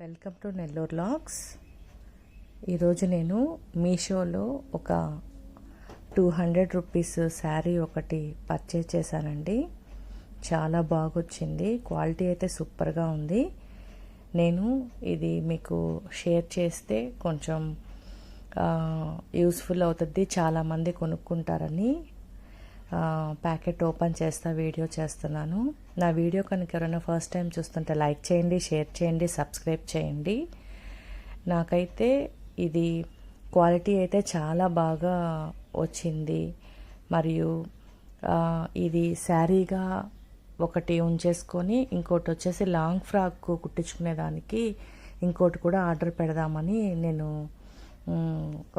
Welcome to Nellore lakhs. ఈరోజు నేను మీషోలో ఒక టూ హండ్రెడ్ రూపీస్ శారీ ఒకటి పర్చేజ్ చేశానండి. చాలా బాగొచ్చింది. క్వాలిటీ అయితే సూపర్గా ఉంది. నేను ఇది మీకు షేర్ చేస్తే కొంచెం యూస్ఫుల్ అవుతుంది. చాలామంది కొనుక్కుంటారని ప్యాకెట్ ఓపెన్ చేస్తా వీడియో చేస్తున్నాను. నా వీడియో కనుక ఎవరైనా ఫస్ట్ టైం చూస్తుంటే లైక్ చేయండి షేర్ చేయండి సబ్స్క్రైబ్ చేయండి. నాకైతే ఇది క్వాలిటీ అయితే చాలా బాగా వచ్చింది. మరియు ఇది శారీగా ఒకటి ఉంచేసుకొని ఇంకోటి వచ్చేసి లాంగ్ ఫ్రాక్ కుట్టించుకునేదానికి ఇంకోటి కూడా ఆర్డర్ పెడదామని నేను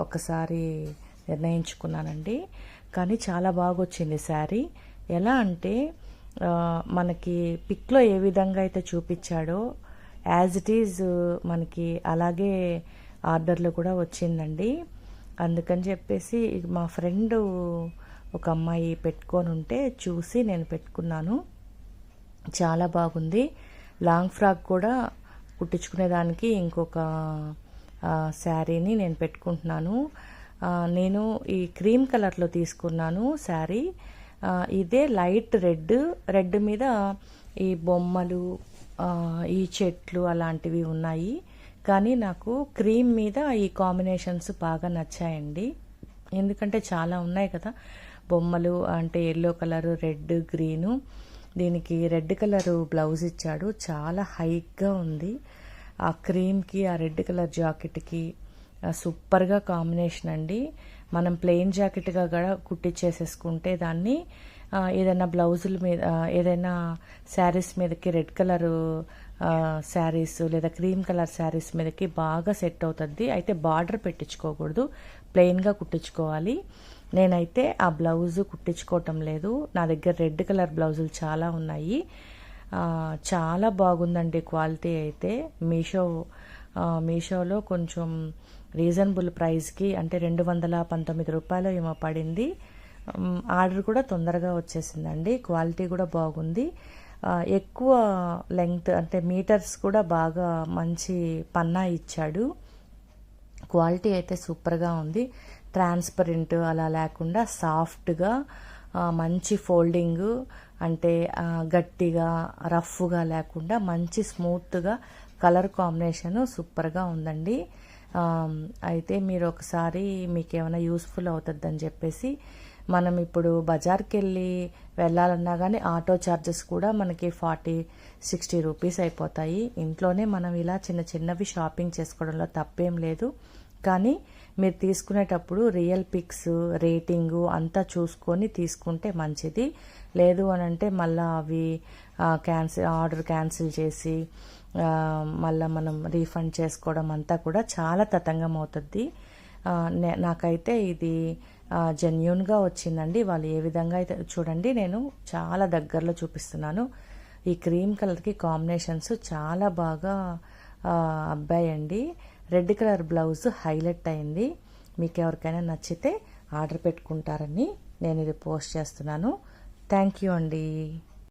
ఒకసారి నిర్ణయించుకున్నానండి. కానీ చాలా బాగా వచ్చింది శారీ. ఎలా అంటే మనకి పిక్లో ఏ విధంగా అయితే చూపించాడో యాజ్ ఇట్ ఈజ్ మనకి అలాగే ఆర్డర్లో కూడా వచ్చిందండి. అందుకని చెప్పేసి మా ఫ్రెండ్ ఒక అమ్మాయి పెట్టుకొని ఉంటే చూసి నేను పెట్టుకున్నాను. చాలా బాగుంది. లాంగ్ ఫ్రాక్ కూడా కుట్టించుకునేదానికి ఇంకొక శారీని నేను పెట్టుకుంటున్నాను. నేను ఈ క్రీమ్ కలర్లో తీసుకున్నాను శారీ. ఇదే లైట్ రెడ్. రెడ్ మీద ఈ బొమ్మలు ఈ చెట్లు అలాంటివి ఉన్నాయి. కానీ నాకు క్రీమ్ మీద ఈ కాంబినేషన్స్ బాగా నచ్చాయండి. ఎందుకంటే చాలా ఉన్నాయి కదా. బొమ్మలు అంటే ఎల్లో కలర్ రెడ్ గ్రీను. దీనికి రెడ్ కలర్ బ్లౌజ్ ఇచ్చాడు. చాలా హైక్గా ఉంది. ఆ క్రీమ్కి ఆ రెడ్ కలర్ జాకెట్కి సూపర్గా కాంబినేషన్ అండి. మనం ప్లెయిన్ జాకెట్గా కూడా కుట్టించేసేసుకుంటే దాన్ని ఏదైనా బ్లౌజుల మీద ఏదైనా శారీస్ మీదకి రెడ్ కలర్ శారీస్ లేదా క్రీమ్ కలర్ శారీస్ మీదకి బాగా సెట్ అవుతుంది. అయితే బార్డర్ పెట్టించుకోకూడదు. ప్లెయిన్గా కుట్టించుకోవాలి. నేనైతే ఆ బ్లౌజ్ కుట్టించుకోవటం లేదు. నా దగ్గర రెడ్ కలర్ బ్లౌజులు చాలా ఉన్నాయి. చాలా బాగుందండి క్వాలిటీ అయితే. మీషో మీషోలో కొంచెం రీజనబుల్ ప్రైస్కి అంటే రెండు వందల పంతొమ్మిది రూపాయలు ఏమో పడింది. ఆర్డర్ కూడా తొందరగా వచ్చేసిందండి. క్వాలిటీ కూడా బాగుంది. ఎక్కువ లెంగ్త్ అంటే మీటర్స్ కూడా బాగా మంచి పన్నా ఇచ్చాడు. క్వాలిటీ అయితే సూపర్గా ఉంది. ట్రాన్స్పరెంట్ అలా లేకుండా సాఫ్ట్గా మంచి ఫోల్డింగ్ అంటే గట్టిగా రఫ్గా లేకుండా మంచి స్మూత్గా కలర్ కాంబినేషన్ సూపర్గా ఉందండి. అయితే మీరు ఒకసారి మీకు ఏమైనా యూస్ఫుల్ అవుతుందని చెప్పేసి మనం ఇప్పుడు బజార్కి వెళ్ళి వెళ్ళాలన్నా కానీ ఆటో ఛార్జెస్ కూడా మనకి ఫార్టీ సిక్స్టీ రూపీస్ అయిపోతాయి. ఇంట్లోనే మనం ఇలా చిన్న చిన్నవి షాపింగ్ చేసుకోవడంలో తప్పేం లేదు. కానీ మీరు తీసుకునేటప్పుడు రియల్ పిక్స్ రేటింగు అంతా చూసుకొని తీసుకుంటే మంచిది. లేదు అని అంటే మళ్ళీ అవి క్యాన్సిల్ ఆర్డర్ క్యాన్సిల్ చేసి మళ్ళీ మనం రీఫండ్ చేసుకోవడం అంతా కూడా చాలా తతంగం అవుతుంది. నాకైతే ఇది జెన్యున్గా వచ్చిందండి. వాళ్ళు ఏ విధంగా అయితే చూడండి నేను చాలా దగ్గరలో చూపిస్తున్నాను. ఈ క్రీమ్ కలర్కి కాంబినేషన్స్ చాలా బాగా అబ్బాయి అండి రెడ్ కలర్ బ్లౌజ్ హైలైట్ అయింది. మీకు ఎవరికైనా నచ్చితే ఆర్డర్ పెట్టుకుంటారని నేను ఇది పోస్ట్ చేస్తున్నాను. థ్యాంక్ యూ అండి.